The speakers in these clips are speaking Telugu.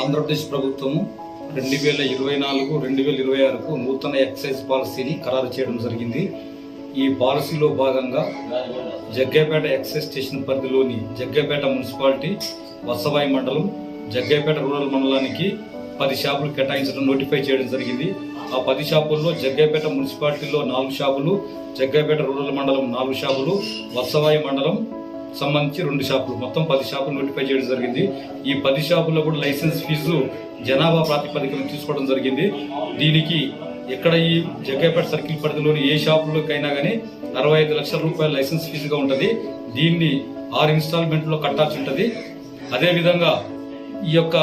ఆంధ్రప్రదేశ్ ప్రభుత్వము రెండు వేల ఇరవై నాలుగు రెండు వేల ఇరవై ఆరుకు నూతన ఎక్సైజ్ పాలసీని ఖరారు చేయడం జరిగింది. ఈ పాలసీలో భాగంగా జగ్గేపేట ఎక్సైజ్ స్టేషన్ పరిధిలోని జగ్గేపేట మున్సిపాలిటీ వత్సవాయి మండలం జగ్గేపేట రూరల్ మండలానికి పది షాపులు కేటాయించడం నోటిఫై చేయడం జరిగింది. ఆ పది షాపుల్లో జగ్గేపేట మున్సిపాలిటీలో నాలుగు షాపులు జగ్గేపేట రూరల్ మండలం నాలుగు షాపులు వత్సవాయి మండలం సంబంధించి రెండు షాపులు. మొత్తం పది షాపులు నోటిఫై చేయడం జరిగింది. ఈ పది షాపుల్లో కూడా లైసెన్స్ ఫీజు జనాభా ప్రాతిపదికన తీసుకోవడం జరిగింది. దీనికి ఎక్కడ ఈ జగ్గైపేట సర్కిల్ పరిధిలోని ఏ షాపులోకైనా కానీ అరవై ఐదు లక్షల రూపాయల లైసెన్స్ ఫీజుగా ఉంటుంది. దీన్ని ఆరు ఇన్స్టాల్మెంట్లో కట్టాల్సి ఉంటుంది. అదేవిధంగా ఈ యొక్క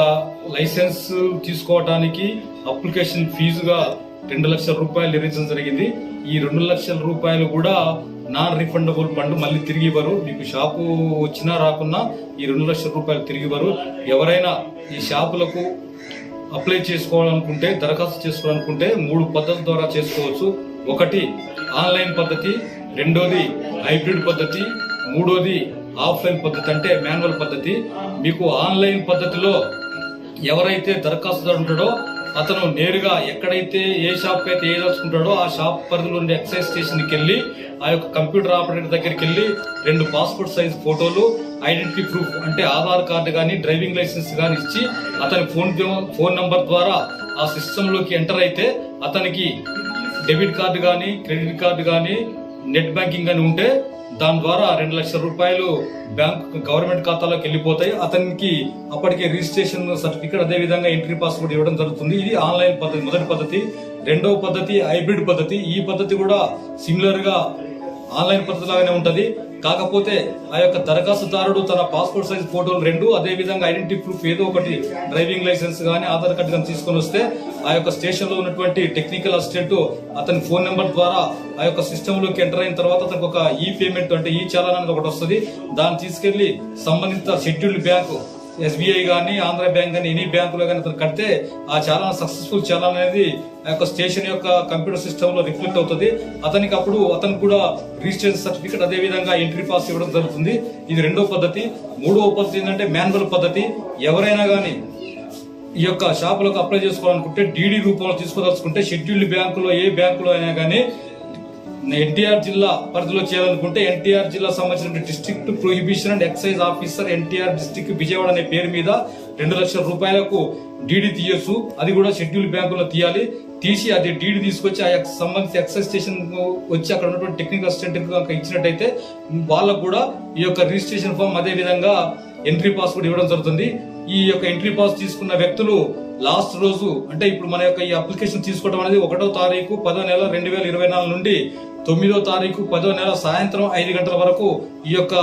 లైసెన్స్ తీసుకోవడానికి అప్లికేషన్ ఫీజుగా రెండు లక్షల రూపాయలు నిర్వహించడం జరిగింది. ఈ రెండు లక్షల రూపాయలు కూడా నాన్ రిఫండబుల్ ఫండ్ మళ్ళీ తిరిగి ఇవ్వరు. మీకు షాపు వచ్చినా రాకున్నా ఈ రెండు లక్షల రూపాయలు తిరిగి ఇవ్వరు. ఎవరైనా ఈ షాపులకు అప్లై చేసుకోవాలనుకుంటే దరఖాస్తు చేసుకోవాలనుకుంటే మూడు పద్ధతుల ద్వారా చేసుకోవచ్చు. ఒకటి ఆన్లైన్ పద్ధతి రెండోది హైబ్రిడ్ పద్ధతి మూడోది ఆఫ్లైన్ పద్ధతి అంటే మాన్యువల్ పద్ధతి. మీకు ఆన్లైన్ పద్ధతిలో ఎవరైతే దరఖాస్తుదారు ఉంటాడో అతను నేరుగా ఎక్కడైతే ఏ షాప్ అయితే వేయదలుచుకుంటాడో ఆ షాప్ పరిధిలో ఉండే ఎక్సైజ్ స్టేషన్కి వెళ్ళి ఆ యొక్క కంప్యూటర్ ఆపరేటర్ దగ్గరికి వెళ్ళి రెండు పాస్పోర్ట్ సైజ్ ఫోటోలు ఐడెంటిటీ ప్రూఫ్ అంటే ఆధార్ కార్డు కానీ డ్రైవింగ్ లైసెన్స్ కానీ ఇచ్చి అతని ఫోన్ ఫోన్ నంబర్ ద్వారా ఆ సిస్టంలోకి ఎంటర్ అయితే అతనికి డెబిట్ కార్డు కానీ క్రెడిట్ కార్డు కానీ నెట్ బ్యాంకింగ్ అని ఉంటే దాని ద్వారా రెండు లక్షల రూపాయలు బ్యాంక్ గవర్నమెంట్ ఖాతాలోకి వెళ్ళిపోతాయి. అతనికి అప్పటికే రిజిస్ట్రేషన్ సర్టిఫికేట్ అదే విధంగా ఎంట్రీ పాస్ కూడా ఇవ్వడం జరుగుతుంది. ఇది ఆన్లైన్ పద్ధతి మొదటి పద్ధతి. రెండవ పద్ధతి హైబ్రిడ్ పద్ధతి. ఈ పద్ధతి కూడా సిమిలర్గా ఆన్లైన్ పద్ధతి లాగానే ఉంటుంది. కాకపోతే ఆ యొక్క దరఖాస్తుదారుడు తన పాస్పోర్ట్ సైజ్ ఫోటోలు రెండు అదేవిధంగా ఐడెంటిటీ ప్రూఫ్ ఏదో ఒకటి డ్రైవింగ్ లైసెన్స్ కానీ ఆధార్ కార్డు కానీ తీసుకొని వస్తే ఆ యొక్క స్టేషన్లో ఉన్నటువంటి టెక్నికల్ అసిస్టెంట్ అతని ఫోన్ నెంబర్ ద్వారా ఆ యొక్క సిస్టంలోకి ఎంటర్ అయిన తర్వాత అతనికి ఒక ఈ పేమెంట్ అంటే ఈ చలాన్ అనేది ఒకటి వస్తుంది. దాన్ని తీసుకెళ్ళి సంబంధిత షెడ్యూల్డ్ బ్యాంకు ఎస్బీఐ కానీ ఆంధ్ర బ్యాంక్ కానీ ఎనీ బ్యాంకులో కానీ అతను కడితే ఆ ఛానల్ సక్సెస్ఫుల్ ఛానల్ అనేది ఆ యొక్క స్టేషన్ యొక్క కంప్యూటర్ సిస్టంలో రిఫ్లెక్ట్ అవుతుంది. అతనికి అప్పుడు అతను కూడా రిజిస్ట్రేషన్ సర్టిఫికేట్ అదే విధంగా ఎంట్రీ పాస్ ఇవ్వడం జరుగుతుంది. ఇది రెండో పద్ధతి. మూడవ పద్ధతి ఏంటంటే మాన్యువల్ పద్ధతి. ఎవరైనా కానీ ఈ యొక్క షాపులకు అప్లై చేసుకోవాలనుకుంటే డీడీ రూపంలో తీసుకోదలుచుకుంటే షెడ్యూల్డ్ బ్యాంకులో ఏ బ్యాంకులో అయినా కానీ ఎన్టీఆర్ జిల్లా పరిధిలో చేయాలనుకుంటే ఎన్టీఆర్ జిల్లా సంబంధించిన district prohibition and excise officer NTR district Vijayawada అనే పేరు మీద రెండు లక్షల రూపాయలకు డీడీ తీయొచ్చు. అది కూడా షెడ్యూల్ బ్యాంకులో తీయాలి. తీసి అది డీడీ తీసుకొచ్చి ఆ సంబంధించి ఎక్సైజ్ స్టేషన్ వచ్చి అక్కడ ఉన్నటువంటి టెక్నికల్ అసిస్టెంట్ ఇచ్చినట్టయితే వాళ్ళకు కూడా ఈ యొక్క రిజిస్ట్రేషన్ ఫామ్ అదే విధంగా ఎంట్రీ పాస్ కూడా ఇవ్వడం జరుగుతుంది. ఈ యొక్క ఎంట్రీ పాస్ తీసుకున్న వ్యక్తులు లాస్ట్ రోజు అంటే ఇప్పుడు మన యొక్క ఈ అప్లికేషన్ తీసుకోవడం అనేది ఒకటో తారీఖు పదో నెల రెండు వేల ఇరవై నాలుగు నుండి తొమ్మిదో తారీఖు పదో నెల సాయంత్రం ఐదు గంటల వరకు ఈ యొక్క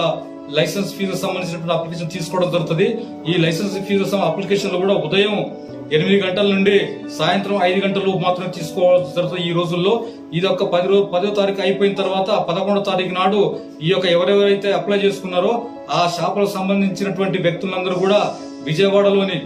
లైసెన్స్ ఫీజు సంబంధించినటువంటి అప్లికేషన్ తీసుకోవడం జరుగుతుంది. ఈ లైసెన్స్ ఫీజు అప్లికేషన్లు కూడా ఉదయం ఎనిమిది గంటల నుండి సాయంత్రం ఐదు గంటలు మాత్రమే తీసుకోవాల్సి జరుగుతుంది ఈ రోజుల్లో. ఇది ఒక పది రోజు పదో తారీఖు అయిపోయిన తర్వాత పదకొండో తారీఖు నాడు ఈ యొక్క ఎవరెవరైతే అప్లై చేసుకున్నారో ఆ షాపులకు సంబంధించినటువంటి వ్యక్తులందరూ కూడా విజయవాడలోని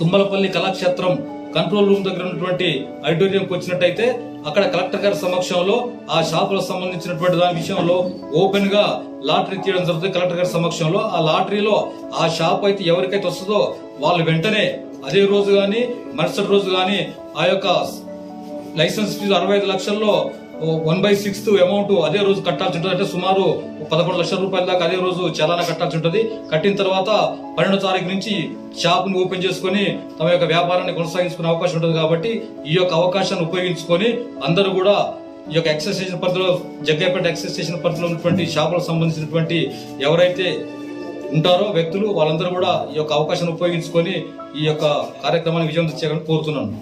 తుమ్మలపల్లి కళాక్షేత్రం కంట్రోల్ రూమ్ దగ్గర ఉన్నటువంటి ఆడిటోరియంకి వచ్చినట్టయితే అక్కడ కలెక్టర్ గారి సమక్షంలో ఆ షాపులకు సంబంధించినటువంటి దాని విషయంలో ఓపెన్గా లాటరీ తీయడం జరుగుతుంది. కలెక్టర్ గారి సమక్షంలో ఆ లాటరీలో ఆ షాప్ అయితే ఎవరికైతే వస్తుందో వాళ్ళు వెంటనే అదే రోజు కానీ మరుసటి రోజు కానీ ఆ యొక్క లైసెన్స్ ఫీజు అరవై ఐదు లక్షల్లో వన్ బై సిక్స్త్ అమౌంట్ అదే రోజు కట్టాల్సి ఉంటుంది. అంటే సుమారు పదకొండు లక్షల రూపాయల దాకా అదే రోజు చలానా కట్టాల్సి ఉంటుంది. కట్టిన తర్వాత పన్నెండో తారీఖు నుంచి షాప్ని ఓపెన్ చేసుకొని తమ యొక్క వ్యాపారాన్ని కొనసాగించుకునే అవకాశం ఉంటుంది కాబట్టి ఈ యొక్క అవకాశాన్ని ఉపయోగించుకొని అందరూ కూడా ఈ యొక్క ఎక్సైజ్ స్టేషన్ పరిధిలో జగ్గైపేట ఎక్సైజ్ స్టేషన్ పరిధిలో ఉన్నటువంటి షాపులకు సంబంధించినటువంటి ఎవరైతే ఉంటారో వ్యక్తులు వాళ్ళందరూ కూడా ఈ యొక్క అవకాశాన్ని ఉపయోగించుకొని ఈ యొక్క కార్యక్రమాన్ని విజయం తెచ్చేయాలని కోరుతున్నాను.